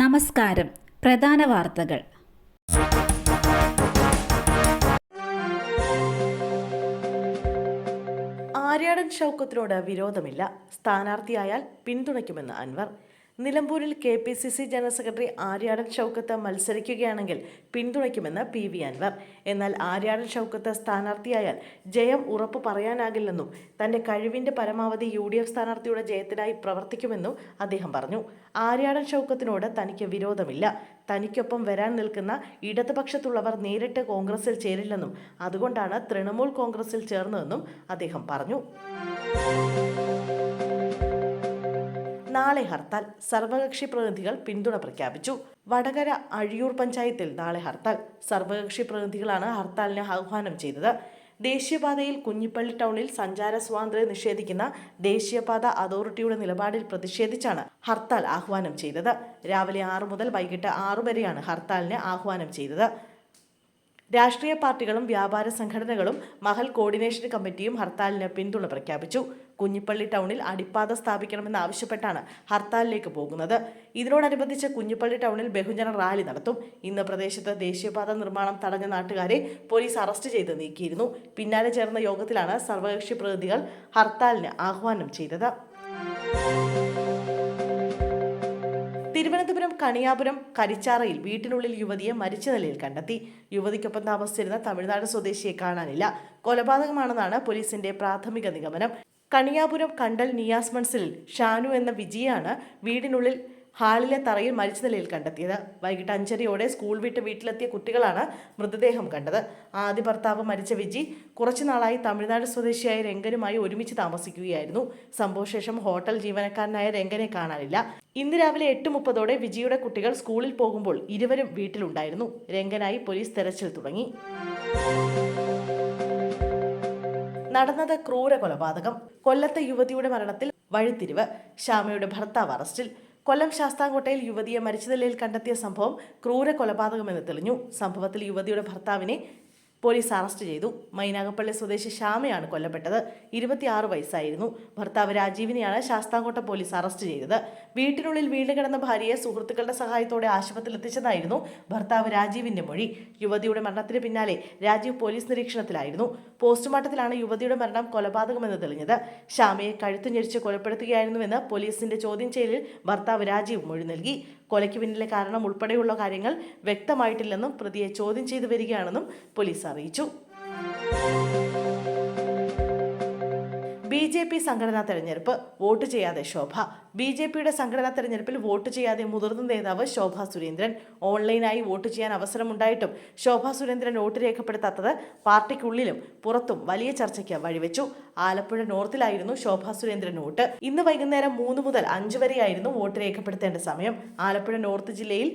നമസ്കാരം. പ്രധാന വാർത്തകൾ. ആര്യാടൻ ഷൗക്കത്തിനോട് വിരോധമില്ല. സ്ഥാനാർത്ഥിയായാൽ പിന്തുണയ്ക്കുമെന്ന് അൻവർ. നിലമ്പൂരിൽ K P C C general secretary Aryadan Shoukath മത്സരിക്കുകയാണെങ്കിൽ പിന്തുണയ്ക്കുമെന്ന് പി വി അൻവർ. എന്നാൽ ആര്യാടൻ ഷൗക്കത്ത് സ്ഥാനാർത്ഥിയായാൽ ജയം ഉറപ്പ് പറയാനാകില്ലെന്നും തന്റെ കഴിവിന്റെ പരമാവധി യു ഡി എഫ് സ്ഥാനാർത്ഥിയുടെ ജയത്തിനായി പ്രവർത്തിക്കുമെന്നും അദ്ദേഹം പറഞ്ഞു. ആര്യാടൻ ഷൗക്കത്തിനോട് തനിക്ക് വിരോധമില്ല. തനിക്കൊപ്പം വരാൻ നിൽക്കുന്ന ഇടതുപക്ഷത്തുള്ളവർ നേരിട്ട് കോൺഗ്രസിൽ ചേരില്ലെന്നും അതുകൊണ്ടാണ് തൃണമൂൽ കോൺഗ്രസിൽ ചേർന്നതെന്നും അദ്ദേഹം പറഞ്ഞു. നാളെ ഹർത്താൽ സർവകക്ഷി പ്രതിനിധികൾ പിന്തുണ പ്രഖ്യാപിച്ചു. വടകര അഴിയൂർ പഞ്ചായത്തിൽ നാളെ ഹർത്താൽ. സർവകക്ഷി പ്രതിനിധികളാണ് ഹർത്താലിന് ആഹ്വാനം ചെയ്തത്. ദേശീയപാതയിൽ കുഞ്ഞിപ്പള്ളി ടൗണിൽ സഞ്ചാര സ്വാതന്ത്ര്യം നിഷേധിക്കുന്ന ദേശീയപാത അതോറിറ്റിയുടെ നിലപാടിൽ പ്രതിഷേധിച്ചാണ് ഹർത്താൽ ആഹ്വാനം ചെയ്തത്. രാവിലെ ആറു മുതൽ വൈകിട്ട് ആറു വരെയാണ് ഹർത്താലിന് ആഹ്വാനം ചെയ്തത്. രാഷ്ട്രീയ പാർട്ടികളും വ്യാപാര സംഘടനകളും മഹൽ കോർഡിനേഷൻ കമ്മിറ്റിയും ഹർത്താലിന് പിന്തുണ പ്രഖ്യാപിച്ചു. കുഞ്ഞിപ്പള്ളി ടൗണിൽ അടിപ്പാത സ്ഥാപിക്കണമെന്നാവശ്യപ്പെട്ടാണ് ഹർത്താലിലേക്ക് പോകുന്നത്. ഇതിനോടനുബന്ധിച്ച് കുഞ്ഞിപ്പള്ളി ടൗണിൽ ബഹുജന റാലി നടത്തും. ഇന്ന് പ്രദേശത്ത് ദേശീയപാത നിർമ്മാണം തടഞ്ഞ നാട്ടുകാരെ പോലീസ് അറസ്റ്റ് ചെയ്ത് നീക്കിയിരുന്നു. പിന്നാലെ ചേർന്ന യോഗത്തിലാണ് സർവകക്ഷി പ്രതിനിധികൾ ഹർത്താലിന് ആഹ്വാനം ചെയ്തത്. തിരുവനന്തപുരം കണിയാപുരം കരിച്ചാറയിൽ വീട്ടിനുള്ളിൽ യുവതിയെ മരിച്ച നിലയിൽ കണ്ടെത്തി. യുവതിക്കൊപ്പം താമസിച്ചിരുന്ന തമിഴ്നാട് സ്വദേശിയെ കാണാനില്ല. കൊലപാതകമാണെന്നാണ് പോലീസിന്റെ പ്രാഥമിക നിഗമനം. കണിയാപുരം കണ്ടൽ നിയാസ് മൺസിലിൽ ഷാനു എന്ന വിജിയാണ് വീടിനുള്ളിൽ ഹാളിലെ തറയിൽ മരിച്ച നിലയിൽ കണ്ടെത്തിയത്. വൈകിട്ട് അഞ്ചരയോടെ സ്കൂൾ വിട്ട് വീട്ടിലെത്തിയ കുട്ടികളാണ് മൃതദേഹം കണ്ടത്. ആദ്യ ഭർത്താവ് മരിച്ച വിജി കുറച്ചുനാളായി തമിഴ്നാട് സ്വദേശിയായ രംഗനുമായി ഒരുമിച്ച് താമസിക്കുകയായിരുന്നു. സംഭവശേഷം ഹോട്ടൽ ജീവനക്കാരനായ രംഗനെ കാണാനില്ല. ഇന്ന് രാവിലെ എട്ട് മുപ്പതോടെ വിജിയുടെ കുട്ടികൾ സ്കൂളിൽ പോകുമ്പോൾ ഇരുവരും വീട്ടിലുണ്ടായിരുന്നു. രംഗനായി പോലീസ് തെരച്ചിൽ തുടങ്ങി. നടന്നത് ക്രൂര കൊലപാതകം കൊല്ലത്തെ യുവതിയുടെ മരണത്തിൽ വഴിത്തിരിവ്. ശ്യാമയുടെ ഭർത്താവ് അറസ്റ്റിൽ. കൊല്ലം ശാസ്താംകോട്ടയിൽ യുവതിയെ മരിച്ച നിലയിൽ കണ്ടെത്തിയ സംഭവം ക്രൂര കൊലപാതകമെന്ന് തെളിഞ്ഞു. സംഭവത്തിൽ യുവതിയുടെ ഭർത്താവിനെ പോലീസ് അറസ്റ്റ് ചെയ്തു. മൈനാഗപ്പള്ളി സ്വദേശി ശ്യാമയാണ് കൊല്ലപ്പെട്ടത്. ഇരുപത്തിയാറ് വയസ്സായിരുന്നു. ഭർത്താവ് രാജീവിനെയാണ് ശാസ്താംകോട്ട പോലീസ് അറസ്റ്റ് ചെയ്തത്. വീട്ടിനുള്ളിൽ വീണ് കിടന്ന ഭാര്യയെ സുഹൃത്തുക്കളുടെ സഹായത്തോടെ ആശുപത്രിയിൽ എത്തിച്ചതായിരുന്നു ഭർത്താവ് രാജീവിന്റെ മൊഴി. യുവതിയുടെ മരണത്തിന് പിന്നാലെ രാജീവ് പോലീസ് നിരീക്ഷണത്തിലായിരുന്നു. പോസ്റ്റ്മോർട്ടത്തിലാണ് യുവതിയുടെ മരണം കൊലപാതകമെന്ന് തെളിഞ്ഞത്. ശ്യാമയെ കഴുത്തു ഞെരിച്ച് കൊലപ്പെടുത്തുകയായിരുന്നുവെന്ന് പോലീസിന്റെ ചോദ്യം ചെയ്യലിൽ ഭർത്താവ് രാജീവ് മൊഴി നൽകി. കൊലയ്ക്ക് പിന്നിലെ കാരണം ഉൾപ്പെടെയുള്ള കാര്യങ്ങൾ വ്യക്തമായിട്ടില്ലെന്നും പ്രതിയെ ചോദ്യം ചെയ്തു വരികയാണെന്നും പോലീസ് അറിയിച്ചു. ബി ജെ പി സംഘടനാ തെരഞ്ഞെടുപ്പ് വോട്ട് ചെയ്യാതെ ശോഭ. ബി ജെ പിയുടെ സംഘടനാ തെരഞ്ഞെടുപ്പിൽ വോട്ട് ചെയ്യാതെ മുതിർന്ന നേതാവ് ശോഭ സുരേന്ദ്രൻ. ഓൺലൈനായി വോട്ട് ചെയ്യാൻ അവസരമുണ്ടായിട്ടും ശോഭ സുരേന്ദ്രൻ വോട്ട് രേഖപ്പെടുത്താത്തത് പാർട്ടിക്കുള്ളിലും പുറത്തും വലിയ ചർച്ചയ്ക്ക് വഴിവെച്ചു. ആലപ്പുഴ നോർത്തിലായിരുന്നു ശോഭ സുരേന്ദ്രൻ വോട്ട്. ഇന്ന് വൈകുന്നേരം മൂന്ന് മുതൽ അഞ്ച് വരെയായിരുന്നു വോട്ട് രേഖപ്പെടുത്തേണ്ട സമയം. ആലപ്പുഴ നോർത്ത് ജില്ലയിൽ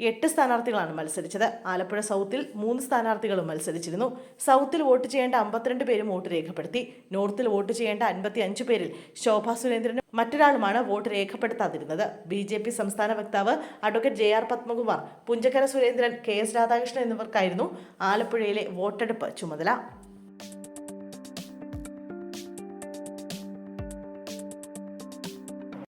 എട്ട് സ്ഥാനാർത്ഥികളാണ് മത്സരിച്ചത്. ആലപ്പുഴ സൗത്തിൽ മൂന്ന് സ്ഥാനാർത്ഥികളും മത്സരിച്ചിരുന്നു. സൗത്തിൽ വോട്ട് ചെയ്യേണ്ട അമ്പത്തിരണ്ട് പേരും വോട്ട് രേഖപ്പെടുത്തി. നോർത്തിൽ വോട്ട് ചെയ്യേണ്ട അൻപത്തി അഞ്ച് പേരിൽ ശോഭാ സുരേന്ദ്രനും മറ്റൊരാളുമാണ് വോട്ട് രേഖപ്പെടുത്താതിരുന്നത്. ബി ജെ പി സംസ്ഥാന വക്താവ് advocate J R Padmakumar Punjakkara Surendran K S Radhakrishnan എന്നിവർക്കായിരുന്നു ആലപ്പുഴയിലെ വോട്ടെടുപ്പ് ചുമതല.